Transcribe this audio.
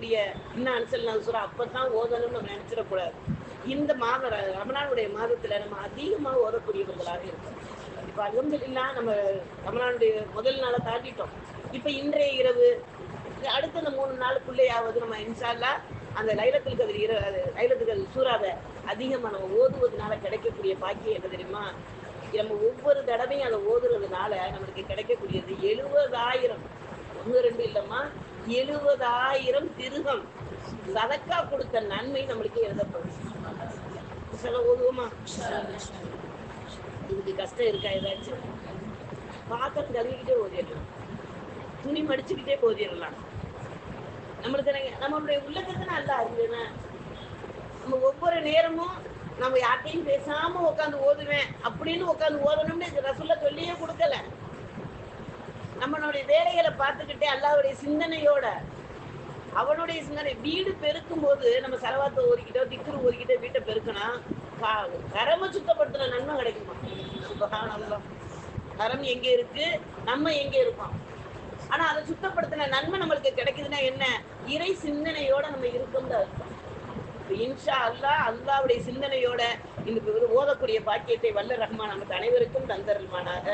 ஓதக்கூடிய இன்னும் அனுசல் நசுரா அப்பதான் ஓதணும்னு நம்ம நினைச்சிடக்கூடாது. இந்த மாத ரமணானுடைய மாதத்துல நம்ம அதிகமா ஓதக்கூடியவர்களாக இருக்கோம். இப்ப அலமதுல்லா நம்ம ரமணானுடைய முதல் நாளை தாண்டிட்டோம். இப்ப இன்றைய இரவு அடுத்த இந்த மூணு நாளுக்குள்ளேயாவது நம்ம இன்ஷால்லா அந்த லைலத்தில் கதிர் இர அது சூறாவை அதிகமா நம்ம ஓதுவதனால கிடைக்கக்கூடிய பாக்கியம் என்ன தெரியுமா? நம்ம ஒவ்வொரு தடவையும் அதை ஓதுறதுனால நம்மளுக்கு கிடைக்கக்கூடியது எழுபதாயிரம் ஒன்று ரெண்டு இல்லைம்மா. எழுபதாயிரம் திருகம். சதக்கா கொடுத்த நன்மை நம்மளுக்கு எழுதப்படும். சில ஓதுவோமா? இதுக்கு கஷ்டம் இருக்கா ஏதாச்சும்? பாத்திரம் கழுவிக்கிட்டே ஓதிடலாம். துணி மடிச்சுக்கிட்டே ஓதிடலாம். நம்மளுக்கு நம்மளுடைய உள்ளத்துக்கு நல்லா இருந்ததுன்னா நம்ம ஒவ்வொரு நேரமும் நம்ம யார்ட்டையும் பேசாம உட்காந்து ஓதுவேன் அப்படின்னு உட்காந்து ஓதணும்னு இது நம்மளுடைய வேலைகளை பார்த்துக்கிட்டே அல்லாவுடைய சிந்தனையோட அவனுடைய சிந்தனை வீடு பெருக்கும் போது நம்ம செலவாத்தை ஓரிக்கிட்டோ திக்குரு ஓரிக்கிட்டோ வீட்டை பெருக்கினா கரம சுத்தப்படுத்தின நன்மை கிடைக்குமா? கரம் எங்க இருக்கு? நம்ம எங்க இருக்கோம் ஆனா அதை சுத்தப்படுத்தின நன்மை நம்மளுக்கு கிடைக்குதுன்னா என்ன? இறை சிந்தனையோட நம்ம இருக்கோம் அர்த்தம். இன்ஷா அல்லாஹ் அல்லாவுடைய சிந்தனையோட இந்த ஓதக்கூடிய பாக்கியத்தை வல்ல ரஹ்மான் நமக்கு அனைவருக்கும் தந்தருமானாக